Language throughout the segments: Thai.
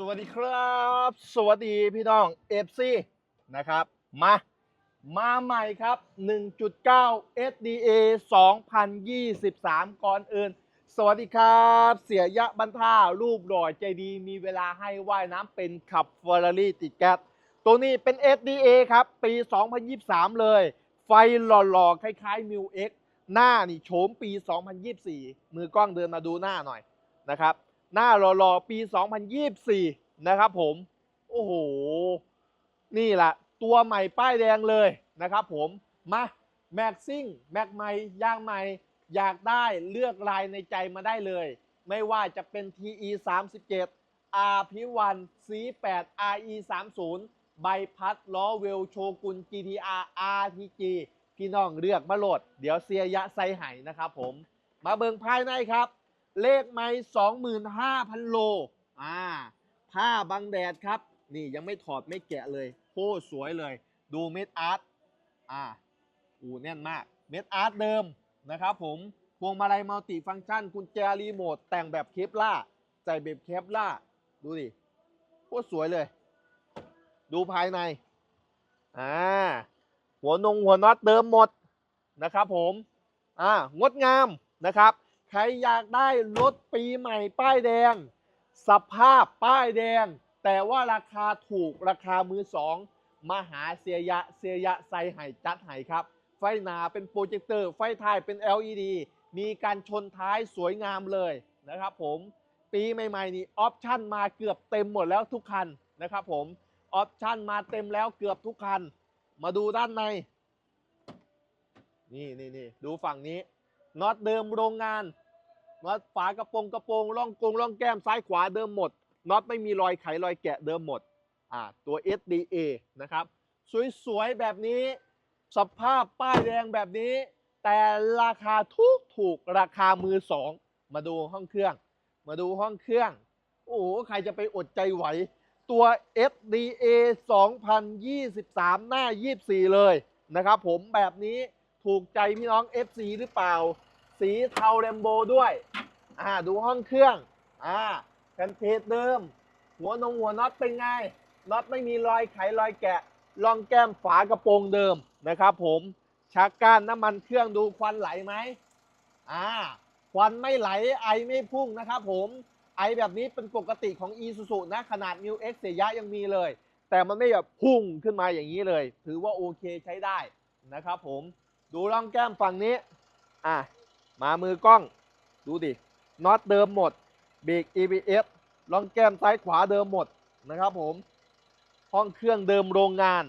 สวัสดีครับ สวัสดีพี่น้องเอฟซีนะครับ มา มาใหม่ครับ 1.9 SDA 2023 ก่อนอื่น สวัสดีครับ เสียยะบรรท่ารูปหล่อใจดีมีเวลาให้ว่ายน้ำเป็นขับเฟอร์รารี่ติดแก๊สตัวนี้เป็น SDA ครับ ปี 2023 เลย ไฟหล่อๆ คล้ายๆ m ิว X หน้านี่โฉมปี 2024 มือกล้องเดินมาดูหน้าหน่อยนะครับ หน้าหล่อๆปี 2024 นะครับผม โอ้โห นี่แหละตัวใหม่ป้ายแดงเลยนะครับผม มาแม็กซิ่งแม็กใหม่ย่างใหม่ อยากได้เลือกลายในใจมาได้เลย ไม่ว่าจะเป็น TE 37 RP1 C8 RE 30ใบพัดล้อเวลโชกุน GTR RTG พี่น้องเลือกมาโหลด เดี๋ยวเสียยะไซไห้นะครับผม มาเบิงภายในครับ เลขไม้25,000โล อ่า ผ้าบังแดดครับ นี่ยังไม่ถอดไม่แกะเลยโคตรสวยเลย ดูเม็ดอาร์ต อ่า อูแน่นมาก เม็ดอาร์ตเดิมนะครับผม พวงมาลัยมัลติฟังก์ชัน กุญแจรีโมท แต่งแบบเคปล่าใส่แบบเคปล่าดูดิ โคตรสวยเลย ดูภายใน อ่า หัวนงหัวน็อตเดิมหมดนะครับผม อ่า งดงามนะครับ ใครอยากได้รถปีใหม่ป้ายแดง สภาพป้ายแดง แต่ว่าราคาถูกราคามือสองมาหาเสียยะเสียยะใส่ไห้จัดไห้ครับ ไฟหนาเป็นโปรเจคเตอร์ไฟท้ายเป็น LED มีการชนท้ายสวยงามเลยนะครับผมปีใหม่ๆนี้ออปชั่นมาเกือบเต็มหมดแล้วทุกคันนะครับผมออปชั่นมาเต็มแล้วเกือบทุกคัน มาดูด้านใน นี่นี่นี่ดูฝั่งนี้ น็อตเดิมโรงงานน็อตฝากระโปรงกระโปรงร่องกงร่องแก้มซ้ายขวาเดิมหมดน็อตไม่มีรอยไขรอยแกะเดิมหมดอ่าตัว SDA นะครับ สวยๆ แบบนี้สภาพป้ายแดงแบบนี้ แต่ราคาถูกถูกราคามือสอง มาดูห้องเครื่อง มาดูห้องเครื่อง โอ้โห ใครจะไปอดใจไหว ตัว FDA 2023 หน้า 24 เลยนะครับผมแบบนี้ ถูกใจพี่น้อง FC หรือเปล่า สีเทาแรมโบด้วยอ่าดูห้องเครื่องอ่าแผ่นเพจเดิม หัวนงหัวน็อตเป็นไงน็อตไม่มีรอยไขรอยแกะรองแก้มฝากระโปรงเดิมนะครับผมชักก้านน้ำมันเครื่องดูควันไหลไหมอ่าควันไม่ไหลไอไม่พุ่งนะครับผมไอแบบนี้เป็นปกติของ e s u s u นะขนาด New X เสียยะยังมีเลย แต่มันไม่แบบพุ่งขึ้นมาอย่างนี้เลย ถือว่าโอเคใช้ได้นะครับผม ดูร่องแก้มฝั่งนี้ อะ มามือกล้อง ดูดิ น็อตเดิมหมด เบรก ABS ร่องแก้มซ้ายขวาเดิมหมดนะครับผม ห้องเครื่องเดิมโรงงาน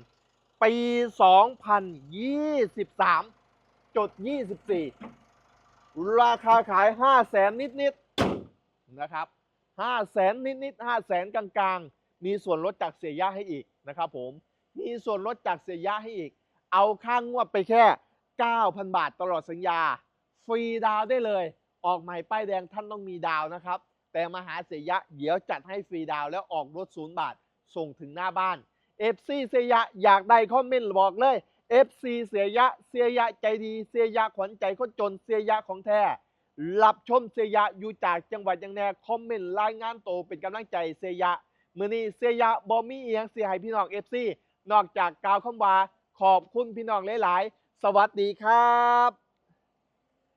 ปี 2023จุด24 ราคาขาย 5 0 0แสนนิด ๆ นะครับ 5 0 0แสนนิด ๆ 5 0 0แสนกลาง ๆ มีส่วนลดจากเสียยะให้อีกนะครับผม มีส่วนลดจากเสียยะให้อีก เอาค่างงวดไปแค่ 9,000 บาทตลอดสัญญา ฟรีดาวได้เลย ออกใหม่ป้ายแดงท่านต้องมีดาวนะครับ แต่มหาเสียยะเดี๋ยวจัดให้ฟรีดาวแล้วออกรถศูนย์บาท ส่งถึงหน้าบ้าน FC เสียยะอยากได้คอมเมนต์บอกเลย FC เสียยะเสียยะใจดีเสียยะขวัญใจคนจนเสียยะของแท้รับชมเสียยะอยู่จากจังหวัดยังแน่คอมเมนต์รายงานโตเป็นกำลังใจเสียยะมือนี้เสียยะบอมมี่เอียงเสียให้พี่น้อง FC นอกจากกาวคำว่าขอบคุณพี่น้องหลายๆ สวัสดีครับ